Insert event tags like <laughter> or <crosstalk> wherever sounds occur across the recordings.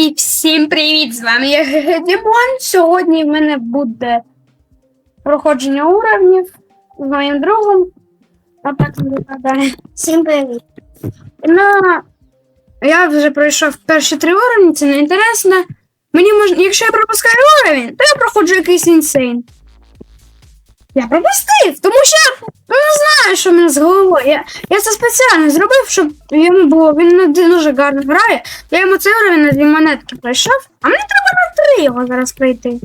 Друзі, всім привіт! З вами я Гедімон. Сьогодні в мене буде проходження уровнів з моїм другом. А так не виглядає. Всім привіт. Ну, я вже пройшов перші три уровні, це не інтересно. Мені можна, якщо я пропускаю уровень, то я проходжу якийсь інсейн. Я пропустив, тому що ну, не знаю, що в мене з головою. Я, я це спеціально зробив, щоб йому було. Він не дуже гарно грає. Я йому цей уровень на дві монетки пройшов, а мені треба на три його зараз пройти.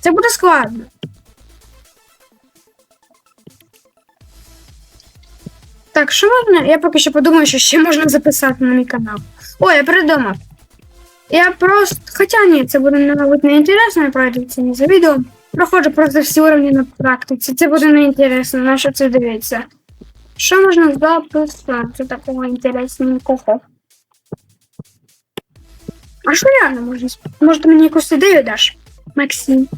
Це буде складно. Так, що можна? Я поки що подумаю, що ще можна записати на мій канал. Ой, я придумав. Я просто. Хоча ні, це буде, мабуть, не інтересно, я пройду це не відео. Проходжу просто всі уровні на практиці. Це буде неінтересно, на що це дивиться. Що можна записати такого інтересненького? А що реально можна? Може, ти мені якусь ідею даш, Максим?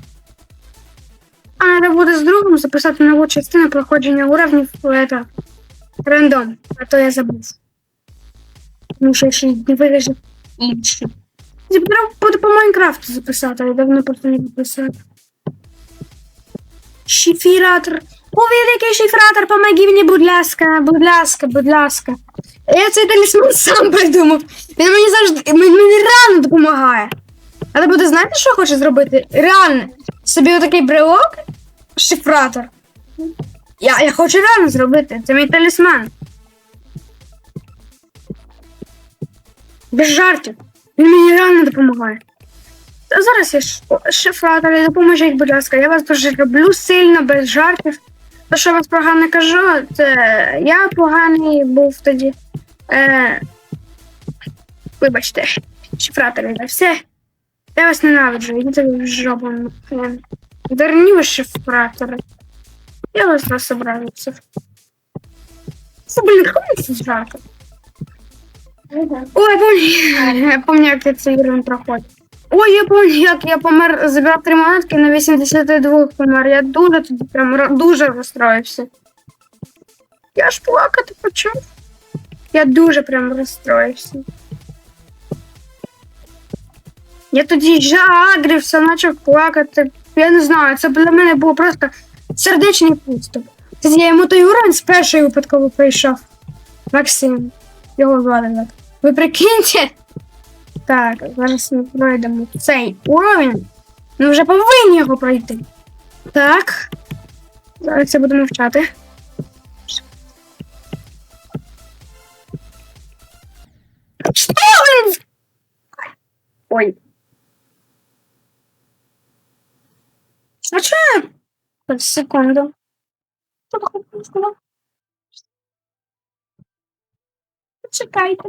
А, треба буде з другом записати нову частину проходження уровнів это, рандом, а то я забув. Ну, що ще не вирішив інші. Треба по Майнкрафту записати, я давно просто не записав. Шифіратор. О, великий шифратор, помоги мені, будь ласка, будь ласка, будь ласка. Я цей талісман сам придумав. Він мені завжди мені реально допомагає. Але буде знаєте, що хоче зробити? Реально. Собі отакий брелок, шифратор. Я, я хочу реально зробити. Це мій талісман. Без жартів. Він мені реально допомагає. Зараз я шифратори, допоможіть, будь ласка, я вас дуже люблю сильно, без жартів. То, що я вас погано кажу, це я поганий був тоді. Е... Вибачте, шифратори, да все. Я вас ненавиджу, йдіть в жопу. Е, Дурні ви шифратори. Я вас вас образився. Це, блін, ходить з жартом. Ой, я помню, як я цей рівень проходить. Ой, я помню, як я помер, забрав три монетки на 82 помер. Я дуже тоді прям дуже розстроївся. Я ж плакати почав. Я дуже прям розстроївся. Я тоді жагрився, почав плакати. Я не знаю, це для мене було просто сердечний пуступ. Тоді я йому той уровень з першої випадково прийшов. Максим. Його звали так. Ви прикиньте? Так, зараз ми пройдемо цей уровень. Ми вже повинні його пройти. Так. Зараз я буду мовчати. Ой. А? Так, Секунду. Почекайте.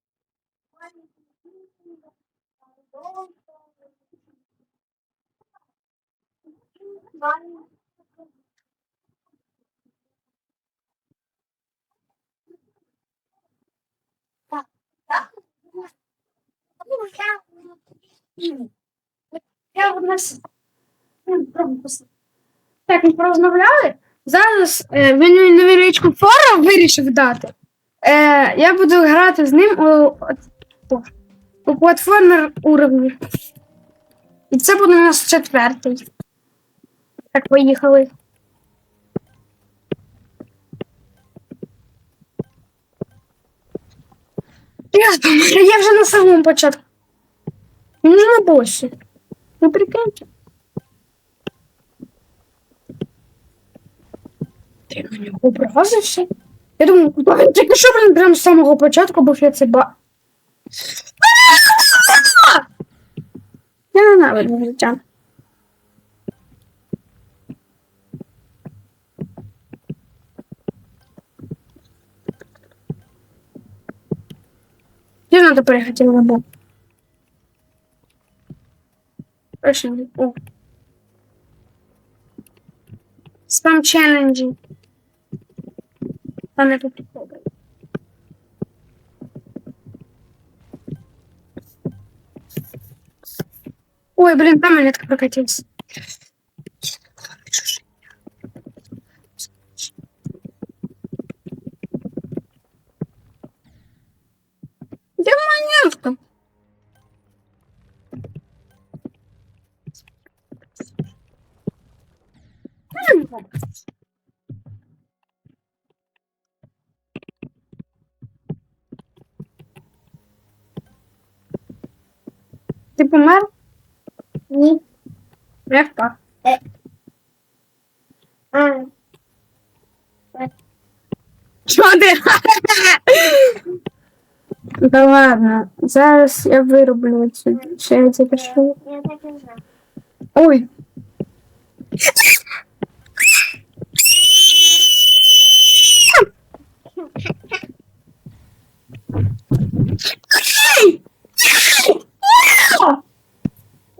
Я в нас так ми порозмовляли. Зараз е, він невеличку фору вирішив дати. Е, я буду грати з ним у, у, у платформер уровні. І це буде у нас четвертий. Так, поїхали. Я, помер, я вже на самому початку. На босі. Ну прикиньте. Ти на нього образився? Я думаю, тільки що, блін, прямо з самого початку був я це ба. Правильне життя. Где надо приехать в лабу? Точно. О. Спам челленджі. Пане тут добре. Ой, блин, там монетка прокатилась. Где монетка? Ти помер? Ні. Я впав. А, Чого ти? <laughs> Да ладно, зараз я вироблю цю ще я тільки що. я так і знаю. Ой.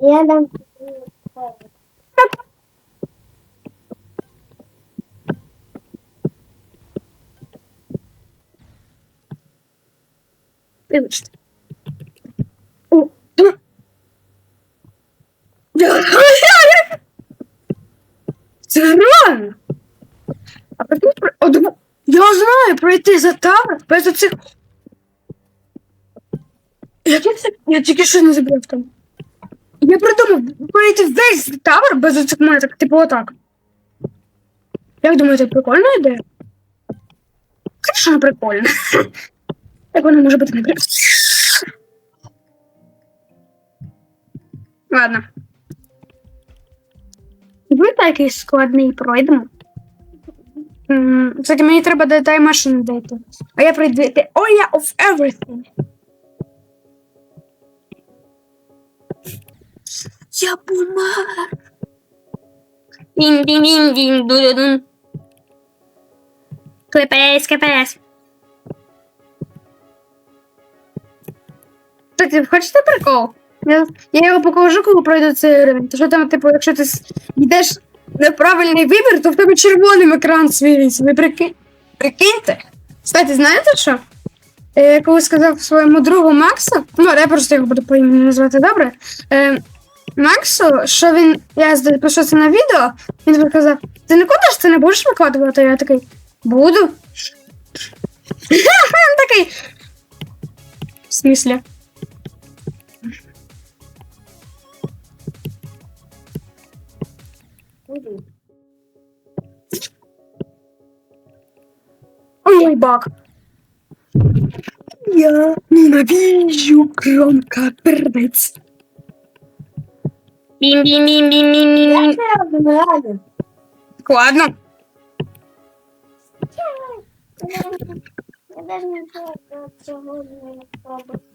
Я дам. Вибачте. Це реально. А потім про- я знаю пройти за табор без оцих. Я тільки що не забрав там. Я придумав пройти весь табор без оцих монеток, типу отак. Як думаєте, прикольна ідея? Звісно, прикольно. <laughs> Як вона може бути не Ладно. Ви такий складний пройдемо. Кстати, мені треба до тайм машини дати. А я пройду the area of everything. Я помер. дін дін дін дін ду дун Клепес, клепес. Кстати, хочете прикол? Я, я його покажу, коли пройду цей рівень. То що там, типу, якщо ти йдеш неправильний вибір, то в тебе червоним екран світиться. Ви прики... прикиньте? Кстати, знаєте що? Е, Я коли сказав своєму другу Максу, ну, я просто його буду по імені назвати добре. Е, Максу, що він. Я запишу це на відео, він сказав, ти нікуди ж це не будеш викладувати? Я такий, буду. <laughs> Він такий. В смислі? Ой, баг. Я ненавижу громко пердець. Бім бім бім бім бім бім, це обмираю. Ладно. Я знаю, як цього не робити.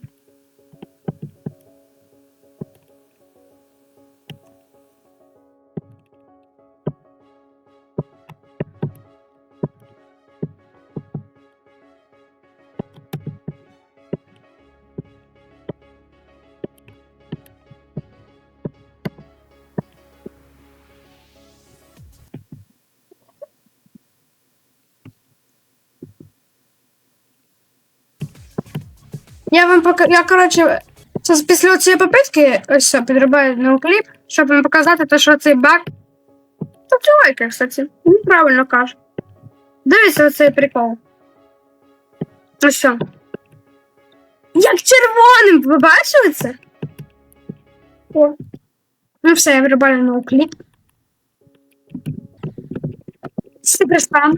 Я вам пока. Я, коротше, це після цієї попитки ось все, підрубаю новий кліп, щоб вам показати, те, що цей баг. Тобто лайки, кстати. Він правильно каже. Дивіться оцей прикол. Ось все. Як червоним, ви бачили це? О. Ну все, я вирубаю новий кліп. Стан.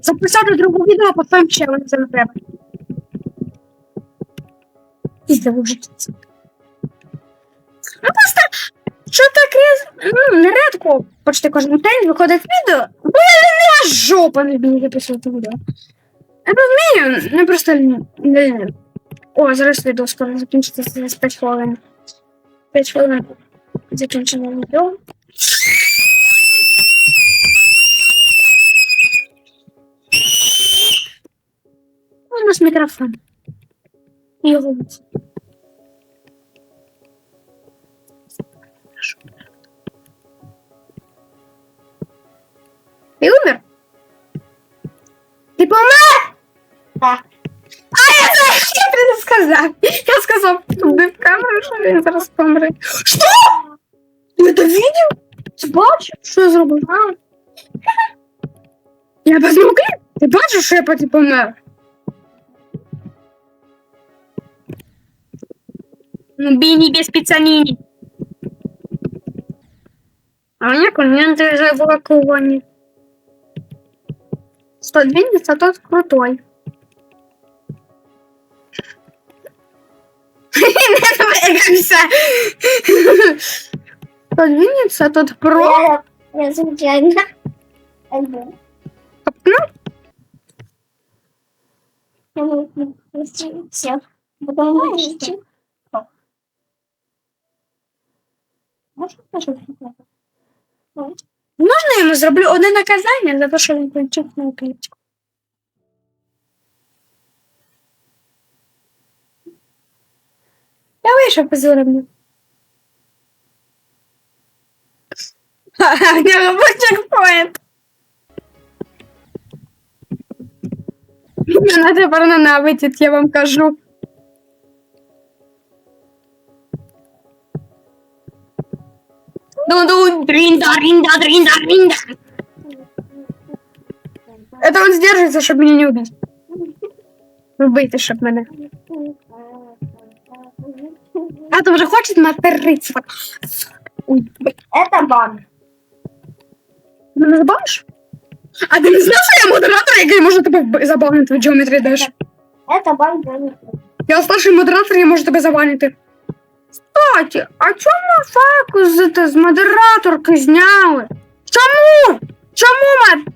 Записати друге відео, потім ще воно треба. Пізда вже. Ну просто, що таке, ну, нередко, почти кожен день виходить відео, бо я не жопа не вмію записувати відео. Я розумію, не просто не. О, зараз відео скоро закінчиться через 5 хвилин. 5 хвилин. закінчення відео. У нас мікрофон. І голос. Ти умер? Ти помер? Так. А я знаю, що я тобі не сказав. Я сказав туди в камеру, що він зараз помре. Що? Ти це відео? Ти бачиш, що я зробив? А? <laughs> Я посмотрю. Ти бачиш, що я поті помер? Ну, бini без специалини. А у меня конвенты заблокованы. 120, а тот крутой. Не двигайся. Подвинется, а тот про. Я, я звичайно. Ага. Ну, Я не все. Потом вместе. Можешь тоже можна я йому зроблю одне наказання за те, що він включив мою клітку? Я вийшов уровня. Ха-ха, я був чекпоінт. Мене тепер ненавидять, я вам кажу. Дринда, дринда. Это он сдерживается, чтобы меня не убить. Вбити, щоб мене. А то вже хоче материться. Это бан. мене забавиш? А ти не знав, що я модератор, який може тебе забанити в Geometry Dash? Это бан. знаю. Я старший модератор, я можу тебе забанити. Кстати, а чому факу з, модераторки зняли? Чому? Чому мод...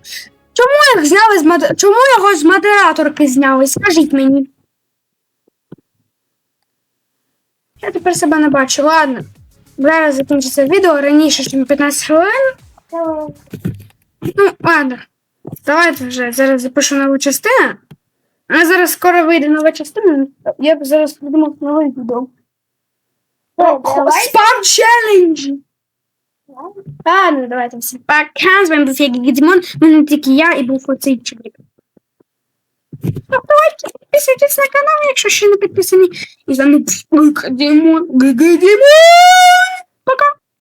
Чому їх зняли з мод... Чому його з модераторки зняли? Скажіть мені. Я тепер себе не бачу. Ладно. Зараз закінчиться відео раніше, ніж 15 хвилин. Ну, ладно. Давайте вже зараз запишу нову частину. А зараз скоро вийде нова частина. Я б зараз придумав новий відео. Давай. Спам челендж! Ладно, давайте всі пока. З вами був Фегі Дімон. Мене тільки я і був оцей чоловік. Ну, Давайте підписуйтесь на канал, якщо ще не підписані. І з вами був Гіга Дімон. Гіга Дімон!